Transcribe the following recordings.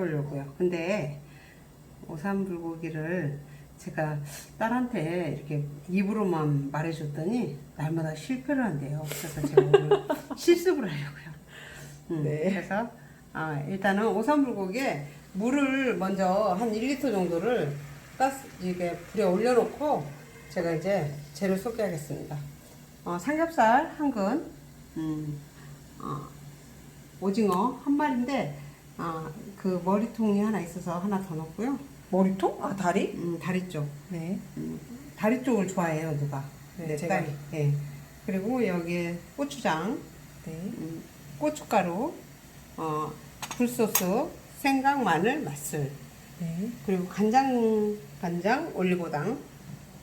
해보려고요. 근데 오삼불고기를 제가 딸한테 이렇게 입으로만 말해줬더니 날마다 실패를 한대요. 그래서 제가 오늘 실습을 하려고요. 음, 네. 그래서 아, 일단은 오삼불고기에 물을 먼저 한 1리터 정도를 가스 이게 불에 올려놓고 제가 이제 재료 소개하겠습니다. 어, 삼겹살 한 근, 음, 어, 오징어 한 마리인데 아, 그 머리통이 하나 있어서 하나 더 넣고요. 머리통? 아 다리? 음, 다리 쪽. 네. 음, 다리 쪽을 좋아해요, 누가? 네, 내 제가. 딸이. 예. 그리고 여기에 고추장, 네. 음, 고춧가루, 어, 굴소스, 생강, 마늘, 맛술, 네. 그리고 간장, 간장, 올리고당,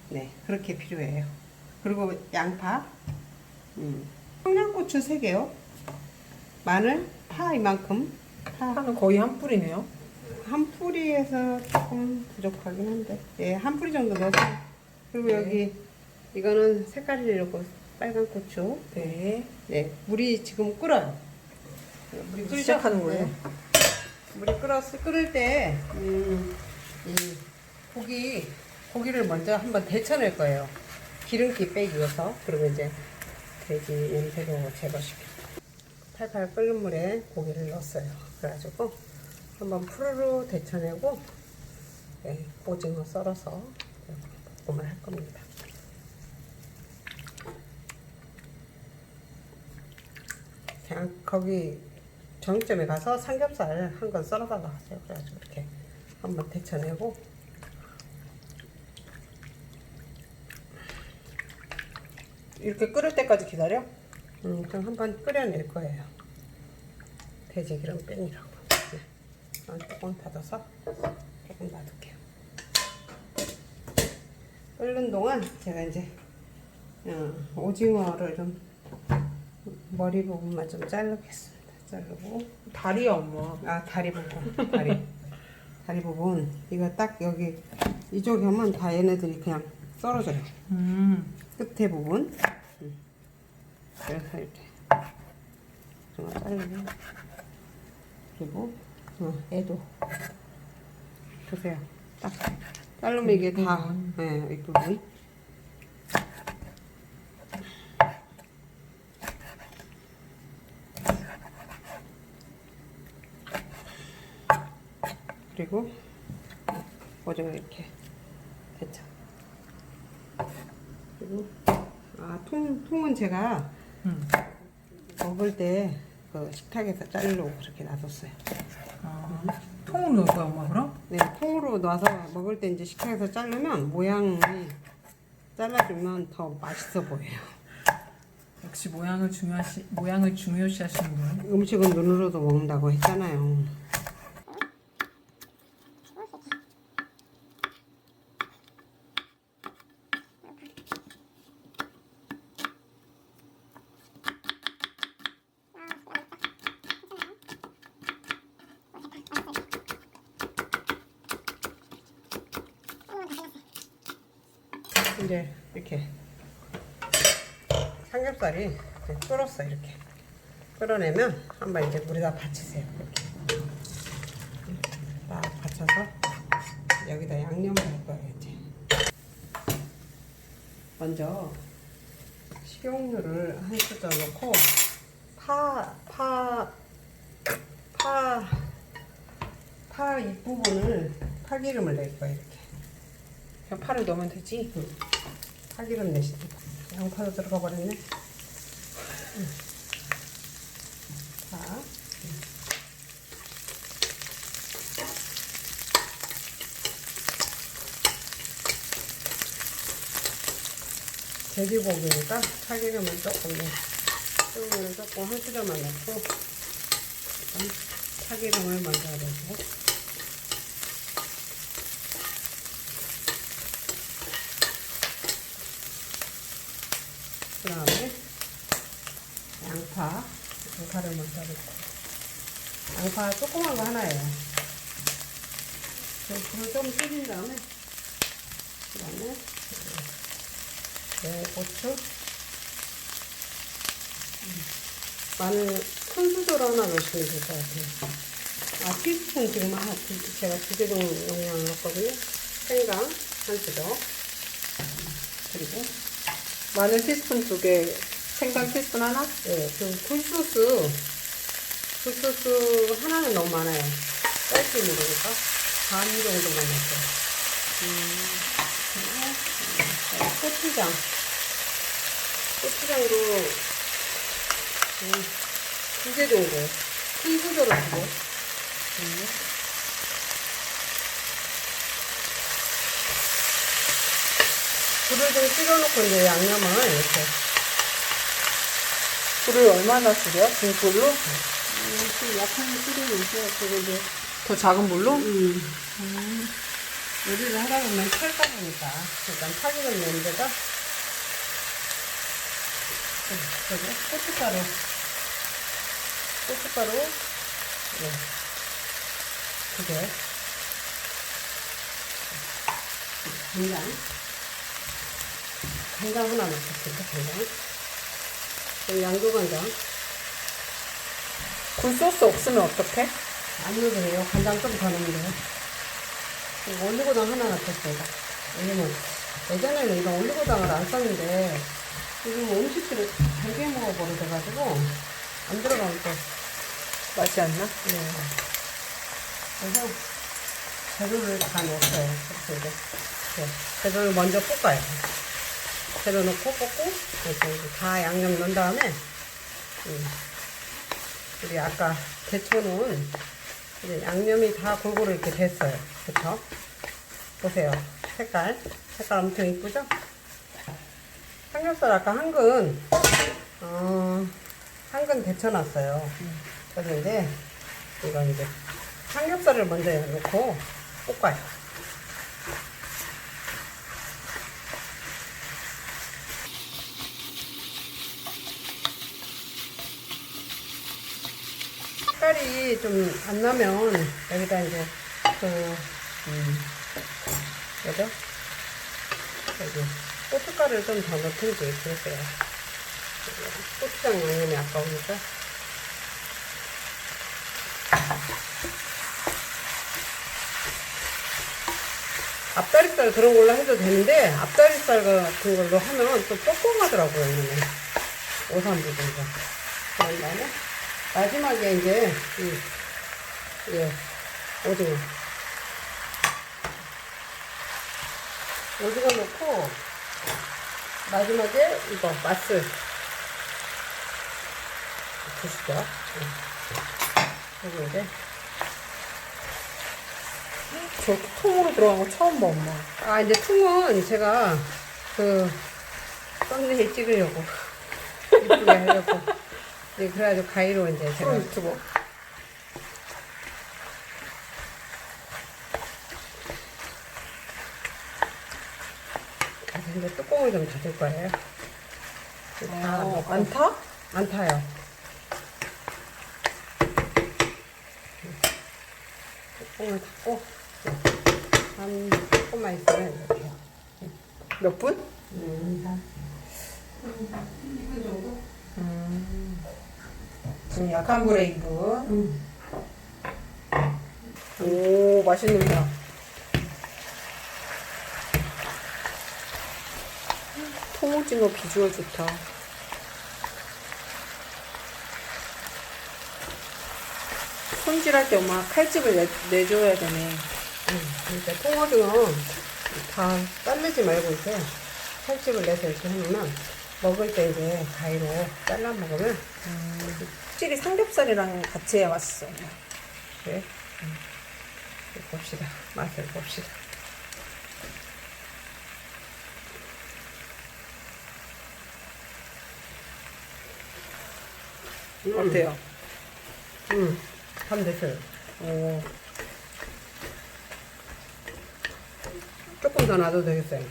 네, 그렇게 필요해요. 그리고 양파, 음, 청양고추 3개요. 마늘, 파 이만큼, 파 파는 거의 한 뿌리네요. 한 뿌리에서 조금 부족하긴 한데, 예, 한 뿌리 정도 넣어서. 그리고 네. 여기 이거는 색깔이 이렇고 빨간 고추. 네. 네, 물이 지금 끓어요. 물이 끓죠? 시작하는 거예요? 네. 물이 끓었 끓을 때, 음, 이 고기 고기를 먼저 한번 데쳐낼 거예요. 기름기 빼기 위해서. 그리고 이제 돼지 냄새도 제거시켜. 팔팔 끓는 물에 고기를 넣었어요. 그래가지고 한번 푸르르 데쳐내고 네, 오징어 썰어서 볶음을 할 겁니다. 그냥 거기 정육점에 가서 삼겹살 한 건 썰어달라 하세요. 그래가지고 이렇게 한번 데쳐내고 이렇게 끓을 때까지 기다려? 음, 좀 한번 끓여낼 거예요. 돼지 기름 빼느라고. 네. 아, 조금 닫아서 조금 놔둘게요. 끓는 동안 제가 이제 어, 오징어를 좀 머리 부분만 좀 자르겠습니다. 자르고 다리야 엄마. 아 다리 부분 다리 다리 부분 이거 딱 여기 이쪽에 하면 다 얘네들이 그냥 썰어져요. 음. 끝에 부분. 음. 그래서 이렇게 좀 자르고 그리고 어, 얘도 보세요. 딱 자르면 이게 다 네, 이 부분. 그리고 오징어 이렇게 됐죠. 그리고 아, 통, 통은 제가 음. 먹을 때 그 식탁에서 자르려고 그렇게 놔뒀어요. 아. 통을 넣을 거야 엄마 그럼? 네, 통으로 놔서 먹을 때 이제 식탁에서 자르면 모양이 잘라주면 더 맛있어 보여요. 역시 모양을 중요하시 모양을 중요시 하시는 분. 음식은 눈으로도 먹는다고 했잖아요. 이제 이렇게 삼겹살이 이제 끓었어 이렇게. 끓어내면 한번 이제 물에다 받치세요 이렇게. 딱 받쳐서 여기다 양념을 할 거예요 이제. 먼저 식용유를 한 수저 넣고 파 파 파파 윗부분을 파기름을 낼 거예요 이렇게 그냥 파를 넣으면 되지. 응. 파기름 내시고 양파도 들어가 버렸네. 응. 자, 돼지고기니까 파기름을 조금 내. 소금을 조금 한 수저만 넣고 파기름을 먼저 넣고 그 다음에 양파 양파를 먼저 넣고 양파 조그만 거 하나예요 그 불을 좀 줄인 다음에 그 다음에 네, 고추 음, 마늘 큰 수저로 하나 넣으시면 될 것 같아요 아, 티스푼 지금 한, 두- 제가 두 개 정도 용량을 넣었거든요. 생강 한 수저. 그리고, 마늘 티스푼 두 개, 생강 티스푼 하나? 예, 그 굴소스. 굴소스 하나는 너무 많아요. 있는 거니까. 반 정도만 넣을게요. 음, 그리고, 음, 고추장. 고추장도, 음, 두개 정도. 큰 수저로 두 개. 음. 불을 좀 줄여놓고 이제 양념을 이렇게 불을 얼마나 줄여? 중불로? 음, 좀 약한 불을 이제 그리고 이제 더 작은 불로? 음. 요리를 하다 보면 탈까 보니까 일단 타기름 냄새가 그리고 고춧가루 고춧가루 네. 두개 간장 간장 하나 넣겠습니다 간장 양조간장 굴소스 없으면 어떡해? 안 넣어도 돼요. 간장 좀 더 넣으면 돼요. 올리고당 하나 넣겠습니다. 왜냐면 예전에는 이런 올리고당을 안 썼는데 지금 음식들을 잘게 먹어버려가지고 안 들어가면 또 맛이 안 나? 네. 그래서 재료를 다 넣었어요. 그래서 이제 네. 재료를 먼저 볶아요. 이렇게 이제 다 양념 넣은 다음에 음, 우리 아까 데쳐놓은 이제 양념이 다 골고루 이렇게 됐어요. 그쵸? 보세요. 색깔. 색깔 엄청 이쁘죠? 삼겹살 아까 한 근, 어, 한근 데쳐놨어요. 그런데 이건 이제 삼겹살을 먼저 넣고 볶아요. 색깔이 좀 안 나면 여기다 이제 그 음, 뭐죠? 여기 고춧가루를 좀 더 넣든지 그랬어요. 고추장 양념이 아까우니까. 앞다리살 그런 걸로 해도 되는데 앞다리살 같은 걸로 하면 또 뻑뻑하더라고요. 이거는. 오삼 부분가. 그런 다음에 마지막에 이제 이, 예, 오징어. 오징어 넣고 마지막에 이거 맛술 드시죠. 예. 그리고 이제 저렇게 통으로 들어간 거 처음 봐, 엄마. 아 이제 퉁은 제가 그 썸네일 찍으려고 이쁘게 하려고 이제 그래가지고 가위로 이제 제가 프로 유튜버. 아, 근데 뚜껑을 좀 닫을 거예요. 다 어, 넣고. 안 타? 안 타요. 뚜껑을 닫고 한 조금만 있으면 이렇게 몇 분? 음, 한 2분 정도? 지금 약한 불에 2분. 음. 오, 맛있는다. 통오징어 비주얼 좋다. 손질할 때 엄마 칼집을 내, 내줘야 되네. 음, 그러니까 통오징어 다 자르지 말고 이렇게 살집을 내서 이렇게 하면 먹을 때 이제 가위로 잘라 먹으면 확실히 삼겹살이랑 같이. 엄마. 그래. 음. 봅시다. 맛을 봅시다. 음. 어때요? 응, 감 됐어요. 오, 조금 더 놔도 되겠어요.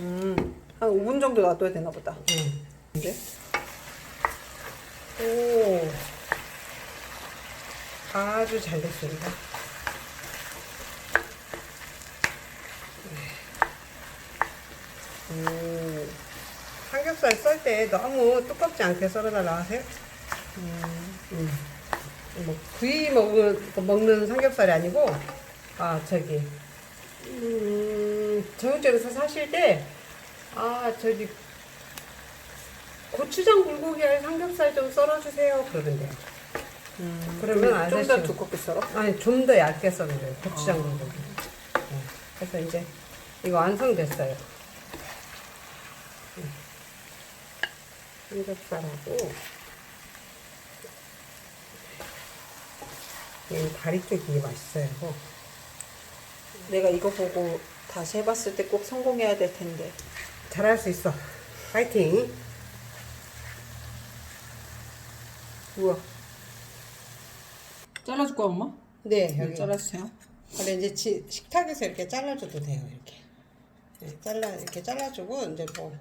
음, 한 5분 정도 놔둬야 되나 보다. 응. 근데? 오, 아주 잘 됐습니다. 오, 삼겹살 썰 때 너무 두껍지 않게 썰어달라 하세요. 음. 뭐 구이 먹는 먹는 삼겹살이 아니고 아 저기 음, 정육점에서 사실 때 아 저기 고추장 불고기에 삼겹살 좀 썰어주세요 그러는데 그러면 안좀더 되시고. 두껍게 썰어? 아니 좀 더 얇게 썰는 거예요 고추장 불고기 네. 그래서 이제 이거 완성됐어요 음. 삼겹살하고 이 다리 쪽이 맛있어요 내가 이거 보고 다시 해봤을 때 꼭 성공해야 될 텐데. 잘할 수 있어 파이팅 우와. 잘라줄 거야 엄마? 네 네, 여기 잘라주세요. 근데 이제 지- 식탁에서 이렇게 잘라줘도 돼요 이렇게 네, 잘라 이렇게 잘라주고 이제 뭐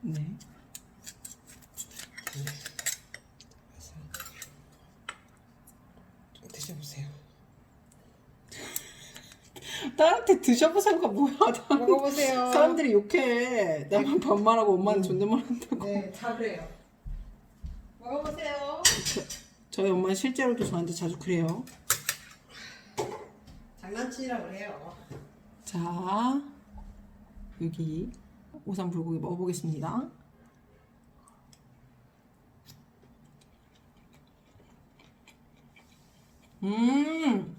네. 좀 드셔보세요 딸한테 드셔보세요가 뭐야? 먹어보세요 사람들이 욕해. 나만 반말하고 엄마는 존댓말 한다고. 네, 다 그래요. 먹어보세요. 저희 엄마는 실제로도 저한테 자주 그래요. 장난치라고 그래요. 자, 여기 오삼 불고기 먹어보겠습니다. 음,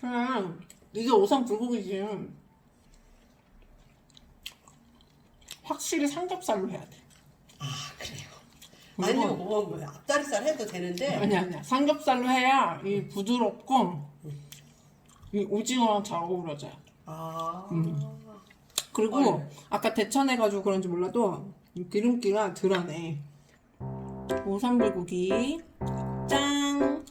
그냥 이게 오삼 불고기지. 확실히 삼겹살로 해야 돼. 아, 그래요. 아니면 뭐, 뭐 앞다리살 해도 되는데 아니 아니야 삼겹살로 해야 이 부드럽고 이 오징어랑 잘 어우러져 요. 아, 그리고 아까 데쳐내가지고 그런지 몰라도 이 기름기가 덜하네. 오삼불고기 짠.